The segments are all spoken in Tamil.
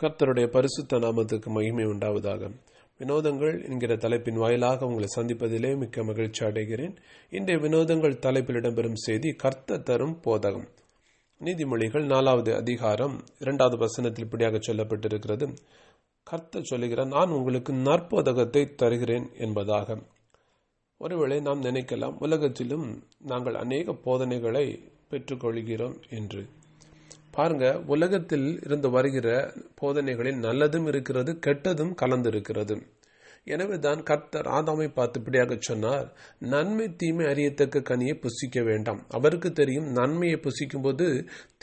கர்த்தருடைய பரிசுத்த நாமத்துக்கு மகிமை உண்டாவதாக. வினோதங்கள் என்கிற தலைப்பின் வாயிலாக உங்களை சந்திப்பதிலே மிக்க மகிழ்ச்சி அடைகிறேன். இன்றைய வினோதங்கள் தலைப்பில் இடம்பெறும் செய்தி கர்த்த தரும் போதகம். நீதிமொழிகள் நாலாவது அதிகாரம் இரண்டாவது வசனத்தில் இப்படியாக சொல்லப்பட்டிருக்கிறது. கர்த்த சொல்லுகிறார் நான் உங்களுக்கு நற்போதகத்தை தருகிறேன் என்பதாக. ஒருவேளை நாம் நினைக்கலாம் உலகத்திலும் நாங்கள் அநேக போதனைகளை பெற்றுக்கொள்கிறோம் என்று. பாருங்க உலகத்தில் இருந்து வருகிற போதனைகளில் நல்லதும் இருக்கிறது கெட்டதும் கலந்திருக்கிறது. எனவே தான் கர்த்தர் ஆதாமை பார்த்து இப்படியாக சொன்னார் நன்மை தீமை அறியத்தக்க கனியை புசிக்க வேண்டாம். அவருக்கு தெரியும் நன்மையை புசிக்கும் போது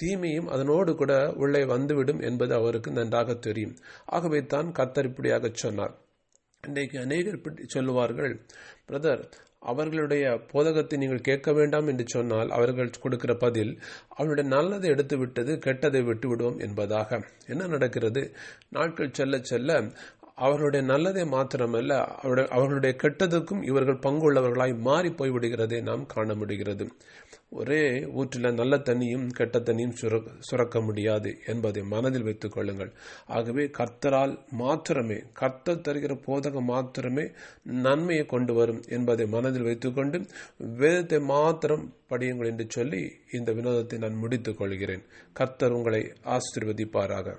தீமையும் அதனோடு கூட உள்ளே வந்துவிடும் என்பது அவருக்கு நன்றாக தெரியும். ஆகவே தான் கர்த்தர் இப்படியாக சொன்னார். இன்றைக்கு அநேகர் சொல்லுவார்கள் பிரதர் அவர்களுடைய போதகத்தை நீங்கள் கேட்க வேண்டாம் என்று சொன்னால் அவர்கள் கொடுக்கிற பதில் அவருடைய நல்லதை எடுத்து விட்டது கெட்டதை விட்டு விடுவோம் என்பதாக. என்ன நடக்கிறது? நாட்கள் செல்ல செல்ல அவர்களுடைய நல்லதை மாத்திரமல்ல அவருடைய அவர்களுடைய கெட்டதுக்கும் இவர்கள் பங்குள்ளவர்களாய் மாறி போய்விடுகிறதை நாம் காண முடிகிறது. ஒரே ஊற்றில் நல்ல தண்ணியும் கெட்ட தண்ணியும் சுரக்க முடியாது என்பதை மனதில் வைத்துக் கொள்ளுங்கள். ஆகவே கர்த்தரால் மாத்திரமே கர்த்தர் தருகிற போதகம் மாத்திரமே நன்மையை கொண்டு வரும் என்பதை மனதில் வைத்துக்கொண்டு வேதத்தை மாத்திரம் படியுங்கள் என்று சொல்லி இந்த வினோதத்தை நான் முடித்துக் கொள்கிறேன். கர்த்தர் உங்களை ஆசிர்வதிப்பாராக.